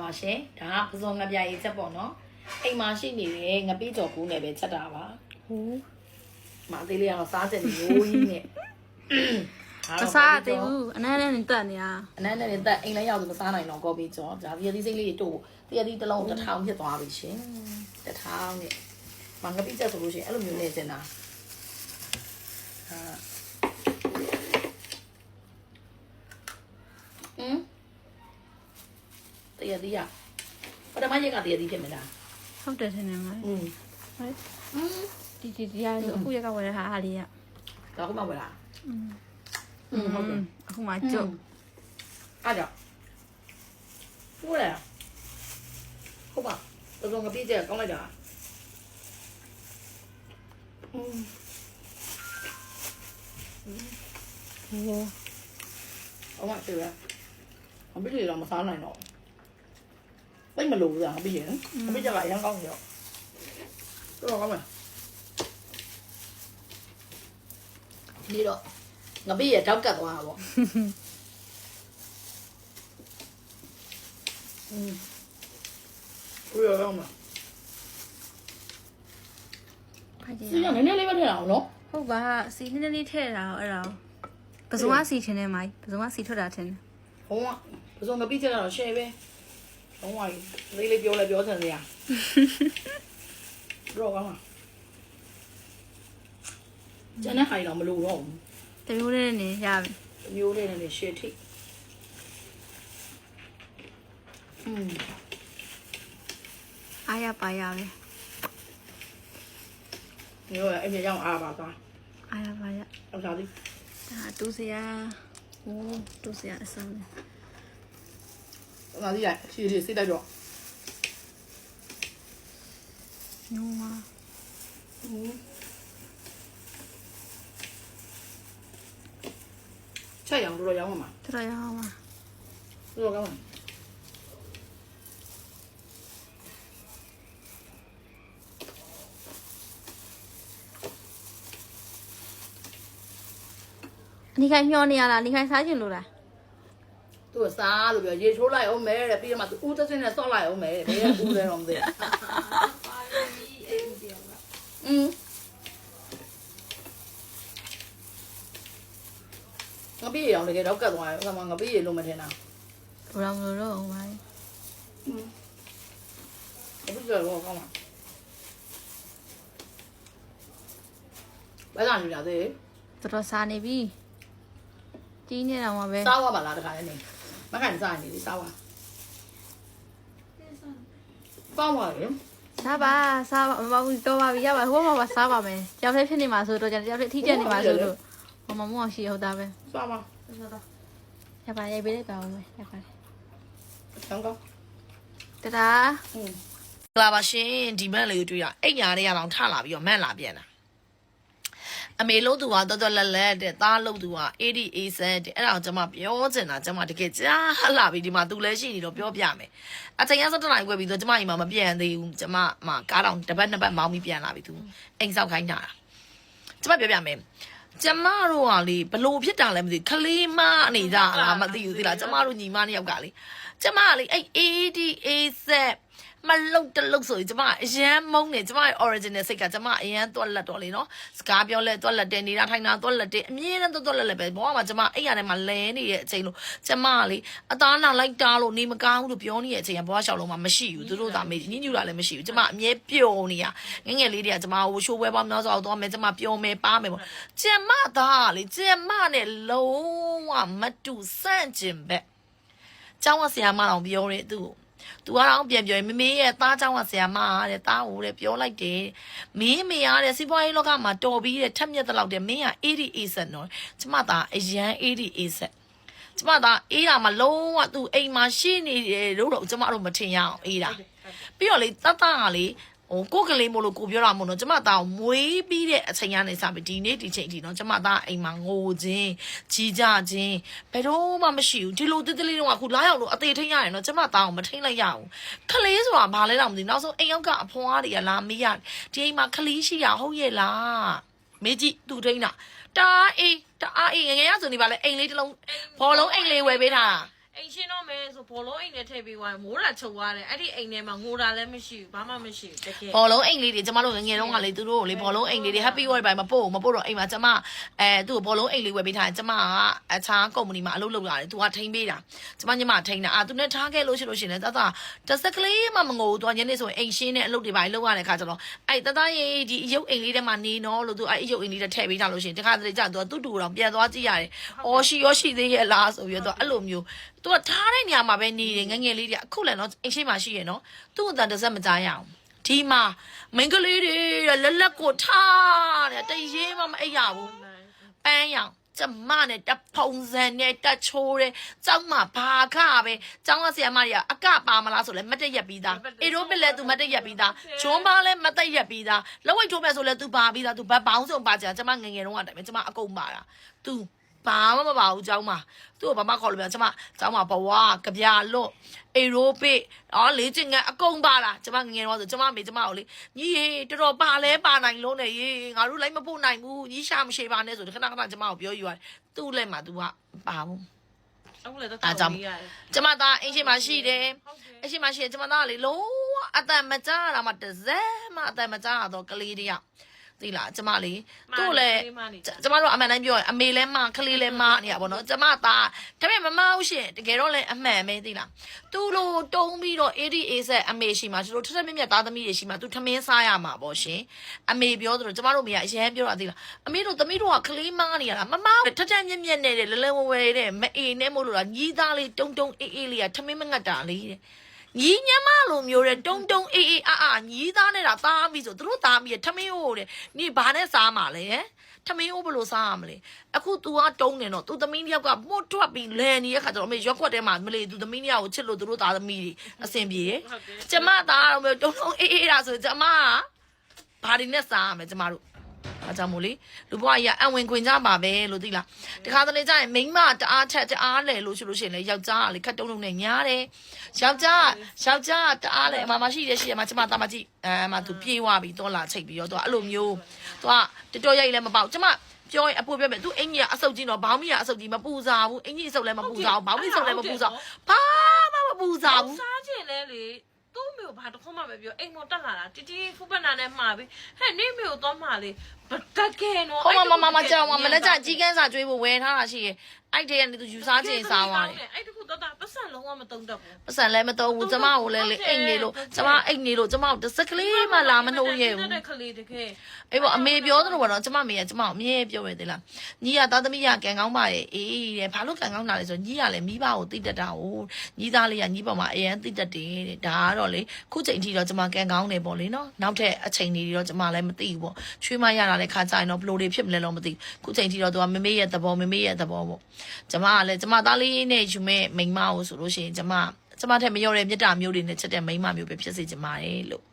ပါရှင်ဒါကပဇွန်ငပြရေးချက်ပေါ့နော်အိမ်မှာရှိနေတဲ့ငပိကြော်ကူးနဲ့ပဲချက်တာပါဟိုးမအသေးလေးကတော့စားချက်ရိုးကြီးနဲ့မစားရသေးဘူးအနမ်းနဲ့တက်နေတာအနမ်းနဲ့လည်းတက်အိမ်လည်းရောက်လို့မစားနိုင်တော့ကော်ပီကြော်ဒါဒီအသီးစိတ်လေးတို့ဒီအသီးတစ်လုံးတစ်ထောင်ဖြစ်သွားပြီရှင်တစ်ထောင်နဲ့မငပိချက်ဆိုလို့ရှိရင်အဲ့လိုမျိုးနေစင်တာဟာဟမ် တရသည်ရပထမရက်ကတရသည်ဖြစ်မလား ဟုတ်တယ်ထင်တယ်မ อืม ဟုတ် อืม ဒီဒီဒီရဆိုအခုရက်ကဝယ်တဲ့ဟာအားလေးရ တော့ခုမှဝယ်လာ อืม อืมဟုတ်တယ် အခုမှကြုတ် အားကြောင့်ဟုတ်လားဟုတ်ပါတော့ငါပြည့်ကြကောင်းလိုက်တာอืม ဟိုး အမတေရအမေလေးတော့မစားနိုင်တော့သိမလို့လားအမေရအမေကြလာရမ်းကောင်းရောတော့ကောင်းမယ်ဒီတော့ ငါပြည့်ရတောက်ကတ်သွားတာပေါ့อืมဘယ်ရောကောင်းမလဲဖိုက်ကြစီကနည်းနည်းလေးပဲထည့်အောင်နော်ဟုတ်ပါစီနည်းနည်းလေးထည့်တာအဲ့ဒါပစုံကစီထင်းနေမိုင်းပစုံကစီထွက်တာထင်းဘုံကပစုံငပိချ က်ကတော့ share ပဲဘုံကလေးလေးပြောလဲပြောစံစရာတော့ကောင်းလားကျန်တဲ့ဟာတွေတော့မလို့တော့ဘူးတမျိုးလေးနဲ့ရပြီအမျိုးလေးနဲ့ share ထိอืมအားရပါရပဲမျိုးအဲ့မြေကြောင့်အားပါသွားအားရပါရအောင်စားသည်ဒါတူစရာဟိုးတူစရာအစမ်းအော င်စားသည်ရရှည်လေးစိတ်တိုက်တော့ညောမอืมချက်ရောင်တို့တော့ရောင်းမှာတော်ရအောင်ပါတို့တော့ကောင်းမှာအနိခိုင်မျောနေရလားအနိခိုင်စားချင်လို့လား သူကစားလို့ပြောရေချိုးလိုက်အောင်မဲတဲ့ပြီးတော့မှသူဦးသက်စင်းနဲ့ဆော့လိုက်အောင်မဲတဲ့ဘယ်ကဦးလဲတော့မသိဘူးอืมငါပြေးရအောင်တကယ်တော့ကတ်သွားတယ်ဥစ္စာမငါပြေးရလို့မထင်တာ ဘယ်တော့မလို့တော့ဟိုပါ อืมအခုကြောက်တော့ကောင်းပါဘယ်ကနေလာသေး တော်တော်စားနေပြီတီးနေတော့မှပဲ စားသွားပါလားတခါလေးနေ မကန်စားနေလေစားသွားပေါင်းပါလေစားပါစားပါမမဘူးတော့ပါပြီရပါဟိုမှာပါစားပါမယ်ကြောက်လေးဖြစ်နေမှာဆိုတော့ကြောက်လေးအထီးကျန်နေမှာဆိုလို့ဟိုမမောင်ရှိဟုတ်တာပဲစားပါရပါရိုက်ပေးလိုက်ပါဦးမယ်ရပါတယ်ကောင်းကောင်းတတာอืมလာပါရှင်ဒီမက်လေးကိုတွေ့ရအိတ်ညာလေးကတော့ထလာပြီးတော့မက်လာပြန်တာ အမေလို့သူကတော်တော်လက်လက်တဲ့သားလို့သူက80 80တဲ့အဲ့ဒါကိုကျွန်မပြောချင်တာကျွန်မတကယ်ကြားဟလာပြီဒီမှာသူလည်းရှိနေတော့ပြောပြမယ်အချိန်ရစတဲ့နိုင်ခွဲပြီးတော့ကျွန်မအိမ်မှာမပြန်သေးဘူးကျွန်မမှာကားတောင်တစ်ပတ်နှစ်ပတ်မောင်းပြီးပြန်လာပြီသူအိမ်ဆောက်ခိုင်းတာကျွန်မပြောပြမယ်ကျမတို့ကလေဘလို့ဖြစ်တာလဲမသိဘူးခလေးမအနေကြလားမသိဘူးသိလားကျမတို့ညီမနှစ်ယောက်ကလေကျမကလေအဲ့ AD AZ မလုတ်တလုတ်ဆိုရင်ကျမအရန်မုန်းနေကျမရဲ့ original စိတ်ကကျမအရန်တွက်လက်တော့လေနော်စကားပြောလဲတွက်လက်တယ်နေတာထိုင်တာတွက်လက်တယ်အမြဲတမ်းတွက်လက်လက်ပဲဘောကမှကျမအဲ့ရထဲမှာလဲနေတဲ့အချိန်လို့ကျမကလေအသားနာလိုက်တာလို့နေမကောင်းဘူးလို့ပြောနေတဲ့အချိန်ကဘောကရှောက်လုံးမှာမရှိဘူးသူတို့သာမေးညညူတာလည်းမရှိဘူးကျမအမြဲပျော်နေရငယ်ငယ်လေးတည်းကကျမဟိုရှိုးပွဲပေါင်းများစွာတော့မယ်ကျမပျော်မယ်ပါမယ်ပေါ့ကျမသားလေကျမနဲ့လုံးဝမတူဆန့်ကျင်ဘက်ကျောင်းကဆရာမတော်ပြောတယ်သူ့ကို သူကတော့ပြန်ပြောရင်မမေရဲ့သားเจ้าကဆရာမတဲ့သားဟိုတဲ့ပြောလိုက်တယ်မင်းမေရတဲ့စီးပွားရေးလောကမှာတော်ပြီးတဲ့ထက်မြက်တဲ့လောက်တဲ့မင်းက80 80နော်ကျမသားအရန်80 80ကျမသားအေးတာမှာလုံးဝသူအိမ်မှာရှိနေတယ်လို့တော့ကျမတို့မထင်ရအောင်အေးတာပြီးတော့လေတတ်တာကလေ ဟိုကိုယ်ကလေးမို့လို့ကိုပြောတာမို့နော်ကျမသားမွေးပြီးတဲ့အချိန်ကနေစပြီးဒီနေ့ဒီချိန်အထိနော်ကျမသားအိမ်မှာငိုခြင်းကြီးကြခြင်းဘယ်တော့မှမရှိဘူးဒီလိုတိတိလေးတော့အခုလာရောက်လို့အသေးထိန်ရတယ်နော်ကျမသားကိုမထိန်လိုက်ရဘူးခလေးဆိုတာဘာလဲတော့မသိဘူးနောက်ဆုံးအိမ်ရောက်ကအဖွားတွေကလာမေးရတယ်ဒီအိမ်မှာခလေးရှိရဟုတ်ရဲ့လားမေးကြည့်သူထိန်တာတအားအေးတအားအေးငယ်ငယ်ရဆိုနေပါလေအိမ်လေးတစ်လုံးဘောလုံးအိမ်လေးဝယ်ပေးထားတာအိမ်ရှင်းတော့ မယ်ဆိုဘောလုံးအိမ်နဲ့ထည့်ပေးသွားတယ်မိုးတာချုပ်သွားတယ်အဲ့ဒီအိမ်ထဲမှာငိုတာလည်းမရှိဘူးဘာမှမရှိဘူးတကယ်ဘောလုံးအိမ်လေးတွေကျမတို့ငယ်ငယ်တုန်းကလေသူတို့ကိုလေဘောလုံးအိမ်လေးတွေ happy word ပိုင်းမပို့ဘူးမပို့တော့အိမ်မှာကျမအဲသူ့ကိုဘောလုံးအိမ်လေးဝယ်ပေးထားတယ်ကျမကအခြားကုမ္ပဏီမှာအလုပ်လုပ်လာတယ်သူကထိန်းပေးတာကျမညီမထိန်းတာအာသူနဲ့ထားခဲ့လို့ရှိလို့ရှိရင်လည်းတတတစ်စက်ကလေးမှမငိုဘူးသူကညနေဆိုရင်အိမ်ရှင်းတဲ့အလုပ်တွေပိုင်းလုပ်ရတဲ့ခါကျတော့အဲ့တတရေဒီအယုတ်အိမ်လေးထဲမှာနေနော်လို့သူအဲ့အယုတ်အိမ်လေးထဲထည့်ပေးထားလို့ရှိရင်တခါတလေကျသူကသူ့တူတော်ပြန်သွားကြည့်ရတယ်အော်ရှိရောရှိသေးရဲ့လားဆိုပြီးတော့သူကအဲ့လိုမျိုးသူကထားတဲနေရာမှာပဲနေတယ်ငယ်ငယ်လေးတွေအခုလည်းနော်အိမ်ရှိမှရှိရနော်သူ့အတန်တစ်စက်မကြားရအောင် ဒီမှာမိန်းကလေးတွေလက်လက်ကိုထားတယ်တရေမှမအိပ်ရဘူးပန်းရောင်ကျမနဲ့တဖုံစံနဲ့တချိုးတယ်ကျောင်းမှာဘာခပဲကျောင်းကဆရာမတွေကအကပါမလားဆိုလဲမတက်ရက်ပြီးသားအေရိုပစ်လဲ तू မတက်ရက်ပြီးသားဂျွန်ပါလဲမတက်ရက်ပြီးသားလက်ဝိတ်ထိုးမဲ့ဆိုလဲ तू ပါပြီးသား तू ဘတ်ပေါင်းစုံပါကြကျမငယ်ငယ်တုန်းကတိုင်ပဲကျမအကုန်ပါတာ तू ဘာမှမပါဘူးကျောင်းမှာသူ့ကိုဘာမှခေါ်လို့မရကျမကျောင်းမှာဘဝကဗျာလွတ်အေရိုပစ်အော်လေ့ကျင့်ငန်းအကုန်ပါလားကျမငယ်ငယ်တော့ဆိုကျမမေကျမကိုလေညီရေတော်တော်ပါလဲပါနိုင်လုံးနဲ့ရေငါတို့လိုက်မပို့နိုင်ဘူးညီရှာမရှိပါနဲ့ဆိုခဏခဏကျမကိုပြောယူရတယ်သူ့လက်မှာ तू ကပါဘူးအခုလည်းတော့အားကြောင့်ရတယ်ကျမသားအင်းရှိမရှိတယ်ဟုတ်တယ်အရှိမရှိတယ်ကျမသားကလေလုံးဝအတန်မကြားတာမှတစ်စက်မှအတန်မကြားတော့ကလေးတယောက် သိလားကျမလေးသူ့လည်းကျမတို့အမှန်တိုင်းပြောရင်အမေလဲမခလေးလဲမနေရပါတော့ကျမသားဒါပေမဲ့မမဟုတ်ရှင်တကယ်တော့လဲအမှန်ပဲသိလားသူလိုတုံးပြီးတော့ ADA ဆက်အမေရှိမှသူတို့ထက်ထက်မြက်မြက်သားသမီးတွေရှိမှသူထမင်းစားရမှာပေါ့ရှင်အမေပြောသလိုကျမတို့မေကအရင်ပြောတာသိလားအမေတို့သမီးတို့ကခလေးမနေရတာမမထက်ထက်မြက်မြက်နဲ့လဲလဲဝဲဝဲတဲ့မအေနဲ့မို့လို့လားညီးသားလေးတုံတုံအေးအေးလေးကထမင်းမငတ်တာလေးတဲ့ ညီညမလိုမျိုးတဲ့တုံတုံအေးအေးအာအာညီသားနဲ့တာသားပြီဆိုသူတို့သားပြီထမင်းဟိုတဲ့ညီဘာနဲ့စားမှာလဲထမင်းဟိုဘယ်လိုစားရမလဲအခု तू ကတုံးနေတော့ तू သမီးတစ်ယောက်ကမှုတ်ထွက်ပြီးလဲနေတဲ့ခါကျတော့အမေရွက်ခွက်ထဲမှာမလေး तू သမီးတစ်ယောက်ကိုချစ်လို့သူတို့သားသမီးတွေအဆင်ပြေတယ် ဟုတ်တယ် ကျမသားတော့မျိုးတုံတုံအေးအေးတာဆိုကျမကဘာတွေနဲ့စားရမလဲကျမတို့ အကြောင်းမို့လေလူဘွားကြီးကအဝင်ခွင်ကြပါပဲလို့သိလားတခါတလေကျရင်မိန်းမတအားထက်တအားလဲလို့ရှိလို့ရှိရင်လေယောက်ျားကလေခက်တုံးတုံနဲ့ညားတယ်ယောက်ျားယောက်ျားတအားလဲအမမရှိတယ်ရှိတယ်မကျမသားမကြည့်အဲအမသူပြေးသွားပြီတော့လာချိတ်ပြီးတော့သူကအဲ့လိုမျိုးသူကတော်တော်ရိုက်လည်းမပေါက်ကျမပြောရင်အပူပြောမယ်သူအင်ကြီးကအဆုတ်ကြီးတော့ဘောင်းမီကအဆုတ်ကြီးမပူစားဘူးအင်ကြီးအဆုတ်လည်းမပူစားဘူးဘောင်းမီအဆုတ်လည်းမပူစားဘာမှမပူစားဘူးစားချင်လဲလေ သူ့မျိုးဘာတစ်ခုမှမပြောအိမ်မောတက်လာတာတီတီဖူပနာနဲ့မှာပြီဟဲ့နေမျိုးတော့မှာလေဘတကယ်နော်ဟိုမမမမကြောင်မမနဲ့ကြကြီးကန်းစာကျွေးဖို့ဝယ်ထားတာရှိရဲ့ အဲ့တည်းကနေသူယူစားခြင်းစားသွားတယ်အဲ့တခုတော့တာပတ်စံလုံးဝမတုံးတတ်ဘူးပတ်စံလည်းမတော်ဘူးကျမကိုလည်းလေအိတ်နေလို့ကျမအိတ်နေလို့ကျမတစ်စက်ကလေးမှလာမနှိုးရဲဘူးတဲ့ကလေးတကယ်အေးပေါ့အမေပြောသလိုပေါ့နော်ကျမမေကကျမကိုအမြဲပြောရသေးလားညီကသားသမီးကကံကောင်းပါရဲ့အေးတဲ့ဘာလို့ကံကောင်းတာလဲဆိုညီကလည်းမိဘကိုတိတ်တက်တာ哦ညီသားလေးကညီပေါ်မှာအရန်တိတ်တက်တယ်တဲ့ဒါကတော့လေခုချိန်ထိတော့ကျမကံကောင်းတယ်ပေါ့လေနော်နောက်ထပ်အချိန်တွေတော့ကျမလည်းမသိဘူးပေါ့ချွေးမရတာလည်းခါကြရင်တော့ဘလို့တွေဖြစ်မလဲတော့မသိဘူးခုချိန်ထိတော့သူကမမေရဲ့သဘောမမေရဲ့သဘောပေါ့ကျမကလည်းကျမသားလေးနဲ့ယူမဲ့မိန်းမကိုဆိုလို့ရှိရင်ကျမကျမထက်မရောတဲ့မြတ်တာမျိုးတွေနဲ့ချက်တဲ့မိန်းမမျိုးပဲဖြစ်စေချင်ပါတယ်လို့